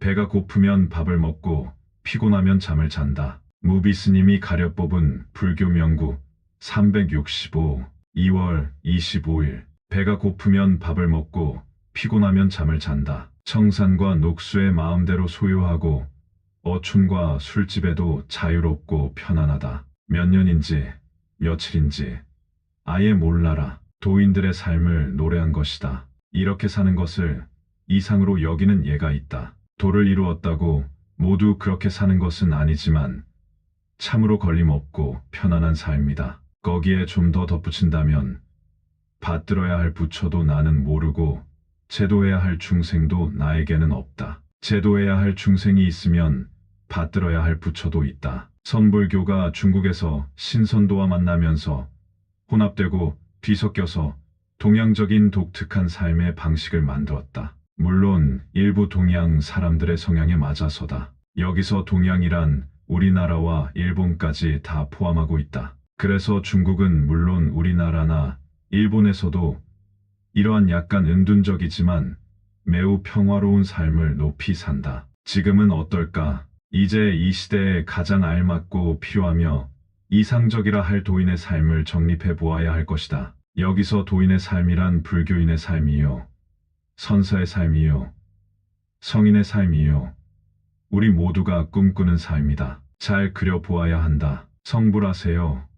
배가 고프면 밥을 먹고 피곤하면 잠을 잔다. 무비 스님이 가려 뽑은 불교 명구 365 2월 25일 배가 고프면 밥을 먹고 피곤하면 잠을 잔다. 청산과 녹수의 마음대로 소유하고 어촌과 술집에도 자유롭고 편안하다. 몇 년인지 며칠인지 아예 몰라라. 도인들의 삶을 노래한 것이다. 이렇게 사는 것을 이상으로 여기는 예가 있다. 도를 이루었다고 모두 그렇게 사는 것은 아니지만 참으로 걸림없고 편안한 삶이다. 거기에 좀 더 덧붙인다면 받들어야 할 부처도 나는 모르고 제도해야 할 중생도 나에게는 없다. 제도해야 할 중생이 있으면 받들어야 할 부처도 있다. 선불교가 중국에서 신선도와 만나면서 혼합되고 뒤섞여서 동양적인 독특한 삶의 방식을 만들었다. 물론 일부 동양 사람들의 성향에 맞아서다. 여기서 동양이란 우리나라와 일본까지 다 포함하고 있다. 그래서 중국은 물론 우리나라나 일본에서도 이러한 약간 은둔적이지만 매우 평화로운 삶을 높이 산다. 지금은 어떨까? 이제 이 시대에 가장 알맞고 필요하며 이상적이라 할 도인의 삶을 정립해 보아야 할 것이다. 여기서 도인의 삶이란 불교인의 삶이요. 선사의 삶이요. 성인의 삶이요. 우리 모두가 꿈꾸는 삶이다. 잘 그려보아야 한다. 성불하세요.